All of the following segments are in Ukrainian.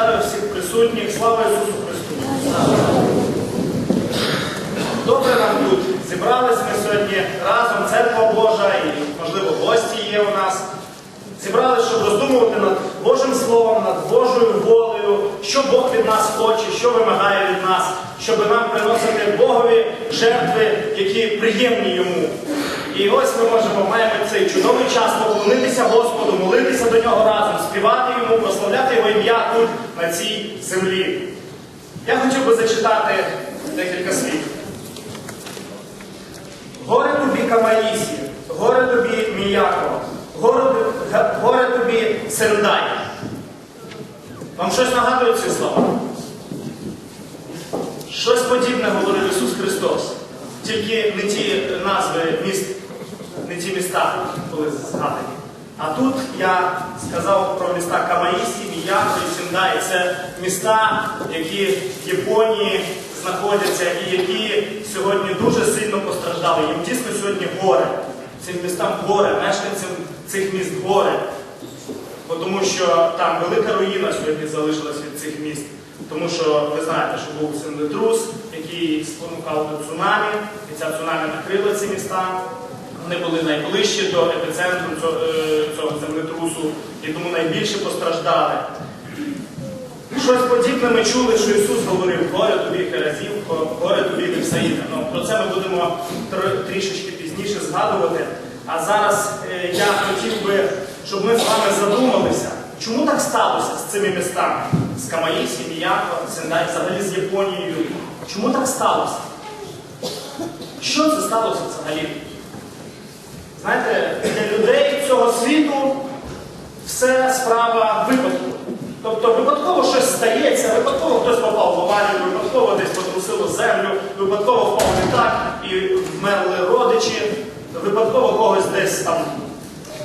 Вітаю всіх присутніх. Слава Ісусу Христу! Добре нам тут зібрались ми сьогодні разом, церква Божа і, можливо, гості є у нас. Зібрались, щоб роздумувати над Божим Словом, над Божою волею, що Бог від нас хоче, що вимагає від нас, щоб нам приносити Богові жертви, які приємні йому. І ось ми можемо маємо цей чудовий час поклонитися Господу, молитися до нього разом, співати йому, прославляти його ім'я тут, на цій землі. Я хотів би зачитати декілька слів. Горе тобі Камаїсі, горе тобі Міяко, горе, горе тобі Сендай. Вам щось нагадують ці слова? Щось подібне говорив Ісус Христос. Тільки не ті назви міст, не ті міста були згадані. А тут я сказав про міста Камаїсі, Міяко і Сендай. Це міста, які в Японії знаходяться і які сьогодні дуже сильно постраждали. Їм дійсно сьогодні горе. Цим містам горе, мешканцям цих міст горе. Бо Тому що там велика руїна сьогодні залишилась від цих міст. Тому що ви знаєте, що був землетрус, який спонукав до цунамі, і ця цунамі накрила ці міста. Вони були найближчі до епіцентру цього, е, цього землетрусу і тому найбільше постраждали. Щось подібне ми чули, що Ісус говорив, горе тобі Херазів, горе тобі Вівсаїда. Ну, про це ми будемо трішечки пізніше згадувати. А зараз е, я хотів би, щоб ми з вами задумалися, чому так сталося з цими містами? З Камаїсі, Міяко, Сендай, взагалі з Японією. Чому так сталося? Що це сталося взагалі? Знаєте, для людей цього світу все справа випадку. Тобто випадково щось стається, випадково хтось попав в аварію, випадково десь потрусило землю, випадково впав літак і вмерли родичі, випадково когось десь там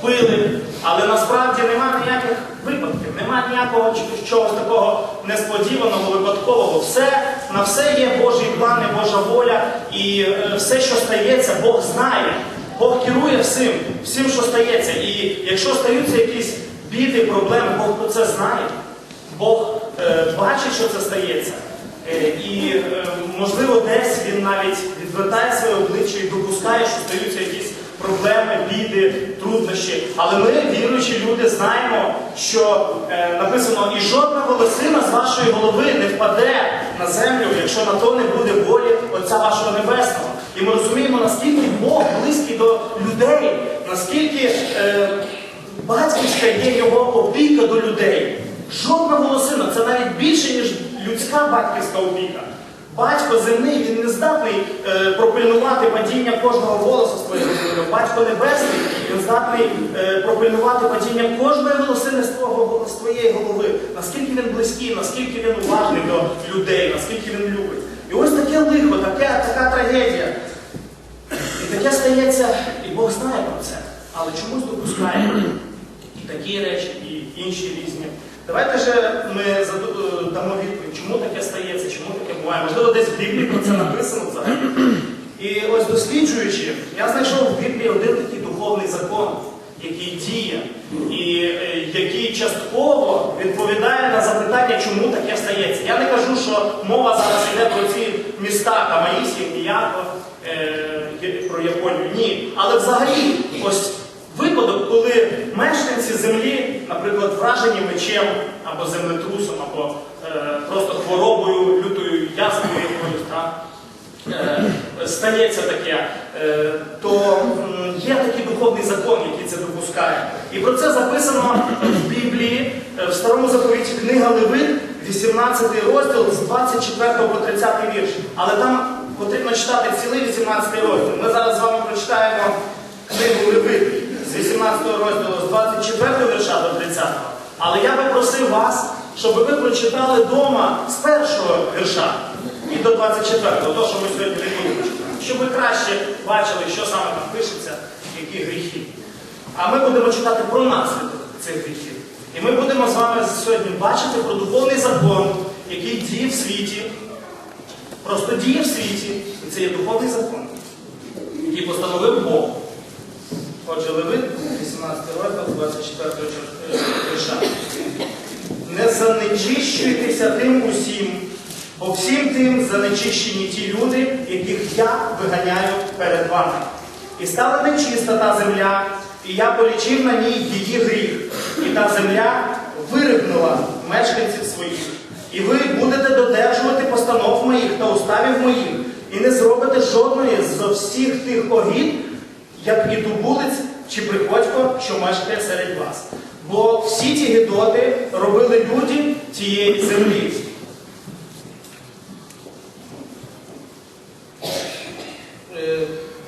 вбили. Але насправді нема ніяких випадків, нема ніякого чогось такого несподіваного, випадкового. Все, на все є Божий план і Божа воля, і е, все, що стається, Бог знає. Бог керує всім, всім, що стається. І якщо стаються якісь біди, проблеми, Бог про це знає. Бог е, бачить, що це стається. Е, і, е, можливо, десь він навіть відвертає своє обличчя і допускає, що стаються якісь проблеми, біди, труднощі. Але ми, віруючі люди, знаємо, що е, написано, і жодна волосина з вашої голови не впаде на землю, якщо на то не буде волі Отця вашого Небесного. І ми розуміємо, наскільки Бог близький до людей, наскільки е, батьківська є його опіка до людей. Жодна волосина, це навіть більше, ніж людська батьківська опіка. Батько земний, він не здатний е, пропильнувати падіння кожного волоса твоєї голови. Батько небесний, він здатний е, пропильнувати падіння кожної волосини з твоєї голови. Наскільки він близький, наскільки він уважний до людей, наскільки він любить. Ось таке лихо, таке, така трагедія. І таке стається, і Бог знає про це, але чомусь допускає і такі речі, і інші різні. Давайте же ми дамо відповідь, чому таке стається, чому таке буває. Можливо, десь в Біблії про це написано взагалі. І ось досліджуючи, я знайшов в Біблії один такий духовний закон, який діє, і е, який частково відповідає на запитання, чому таке стається. Я не кажу, що мова зараз міста Камаїсі, Міяко, е, про Японію. Ні. Але взагалі, ось випадок, коли мешканці землі, наприклад, вражені мечем або землетрусом, або е, просто хворобою, лютою ясною якоюсь, так? Е, стається таке, е, то є такий духовний закон, який це допускає. І про це записано в Біблії, е, в старому заповіті книга Левит, 18 розділ з 24 по 30 вірш. Але там потрібно читати цілий 18 розділ. Ми зараз з вами прочитаємо книгу Левит з 18 розділу з 24 вірша до 30. Але я би просив вас, щоб ви прочитали вдома з першого вірша і до 24-го, то, що ми сьогодні не будемо читати. Щоб ви краще бачили, що саме там пишеться, які гріхи. А ми будемо читати про наслідок цих гріхів. І ми будемо з вами сьогодні бачити про духовний закон, який діє в світі, просто діє в світі. І це є духовний закон, який постановив Бог. Отже, Левит, 18 розділ, 24 вірша. Не занич очищуйтеся тим усім, бо всім тим занечищені ті люди, яких я виганяю перед вами. І стала нечиста та земля, і я полічив на ній її гріх, і та земля виригнула мешканців своїх. І ви будете додержувати постанов моїх та уставів моїх, і не зробите жодної з всіх тих огід, як і тубулиць чи приходько, що мешкає серед вас. Бо всі ті гідоти робили люди тієї землі.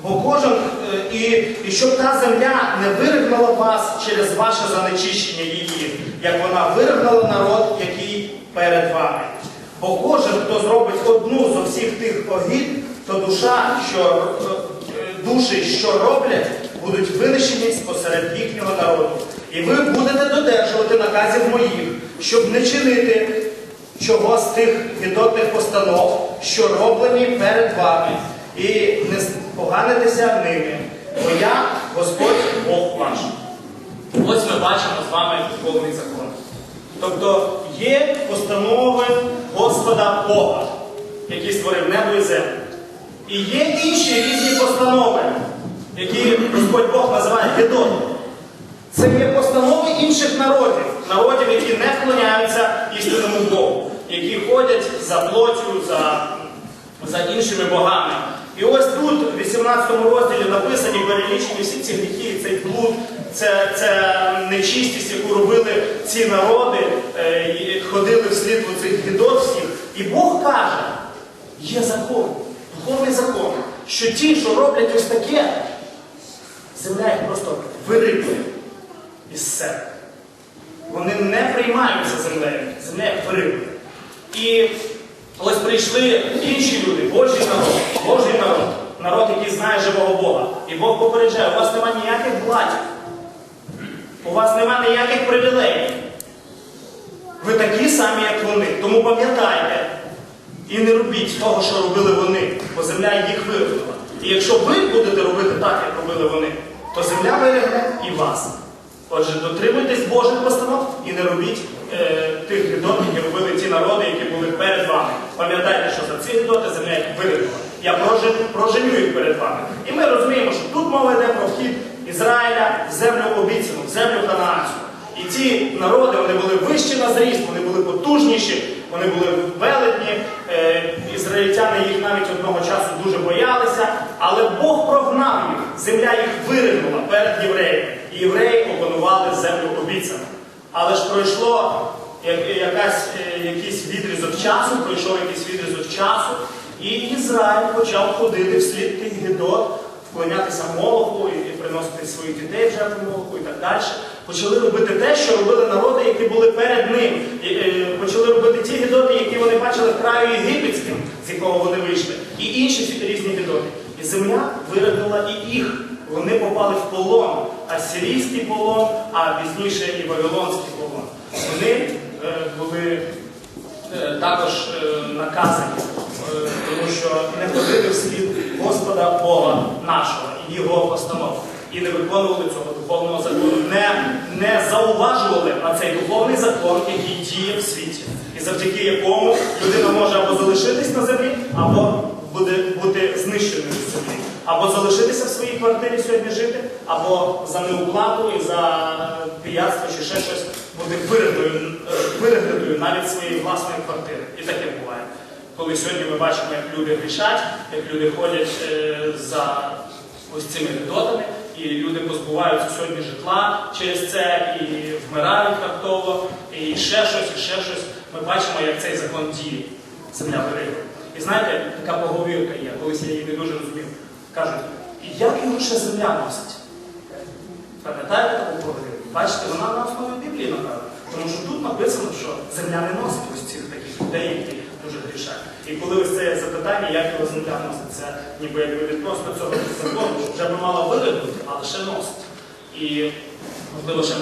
Бо кожен, і, і щоб та земля не виригнала вас через ваше занечищення її, як вона виригнала народ, який перед вами. Бо кожен, хто зробить одну з усіх тих огід, то душа, що, е, душі, що роблять, будуть винищені спосеред їхнього народу. І ви будете додержувати наказів моїх, щоб не чинити чого з тих відотних постанов, що роблені перед вами, і не поганитися ними. Бо я Господь Бог ваш. Ось ми бачимо з вами повний закон. Тобто є постанови Господа Бога, який створив небо і землю. І є інші різні постанови, які Господь Бог називає Гедони. Це є постанови інших народів, народів, які не вклоняються істинному Богу, які ходять за плоттю, за, за іншими богами. І ось тут, в 18 розділі, написані перелічені всі ці гріхи, цей блуд, це, це нечистість, яку робили ці народи, е, ходили вслід у цих гідот. І Бог каже, є закон, духовний закон, що ті, що роблять ось таке, земля їх просто вирикує із себе. Вони не приймаються землею, земля їх вирикує. І ось прийшли інші люди, Божий народ, Божий народ, народ, який знає живого Бога. І Бог попереджає, у вас немає ніяких платів, у вас немає ніяких привілеїв. Ви такі самі, як вони. Тому пам'ятайте і не робіть того, що робили вони, бо земля їх виригнула. І якщо ви будете робити так, як робили вони, то земля виригне і вас. Отже, дотримуйтесь Божих постанов і не робіть е, тих гідот, які робили ті народи, які. Пам'ятайте, що за ці гідоти земля їх виригнула. Я прожен, проженю їх перед вами. І ми розуміємо, що тут мова йде про вхід Ізраїля в землю обіцяну, в землю Ханаанську. І ті народи вони були вищі на зріст, вони були потужніші, вони були велетні. Е, ізраїльтяни їх навіть одного часу дуже боялися, але Бог прогнав їх, земля їх виригнула перед євреями. І євреї опанували землю обіцяну. Але ж пройшло якась, е, якийсь відрізок часу, пройшов якийсь відрізок часу, і Ізраїль почав ходити вслід тих гідот, вклонятися молоку і, приносити своїх дітей в жертву молоку і так далі. Почали робити те, що робили народи, які були перед ним. Е, почали робити ті гідоти, які вони бачили в краю єгипетським, з якого вони вийшли, і інші різні гідоти. І земля виригнула і їх. Вони попали в полон, асирійський полон, а пізніше і вавилонський полон. Вони були е, також е, наказані, е, тому що не ходили вслід Господа Бога нашого і його постанов. І не виконували цього духовного закону, не, не зауважували на цей духовний закон, який діє в світі, і завдяки якому людина може або залишитись на землі, або буде бути знищеною з землі, або залишитися в своїй квартирі сьогодні жити, або за неуплату і за пияцтво чи ще щось бути е, навіть своєї власної квартири. І таке буває. Коли сьогодні ми бачимо, як люди грішать, як люди ходять е, за ось цими гидотами, і люди позбуваються сьогодні житла через це, і вмирають раптово, і ще щось, і ще щось. Ми бачимо, як цей закон діє. Земля виригує. І знаєте, така поговірка є, колись я її не дуже розумів. Кажуть, як його ще земля носить? Пам'ятаєте таку поговірку? Бачите, вона на основі Біблії напевно. Тому що тут написано, що земля не носить ось цих таких людей, які дуже грішать. І коли ось це запитання, як його земля носить, це ніби якби від просто цього закону, що вже би мала виригнути, але ще носить. І можливо, ще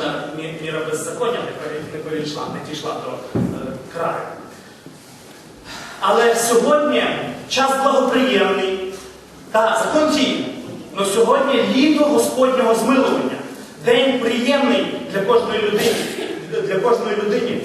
міра беззаконня не пере- не перейшла, не дійшла до е, краю. Але сьогодні час благоприємний, та закон діє. Але сьогодні літо Господнього змилування. День приємний для кожної людини, для кожної людини.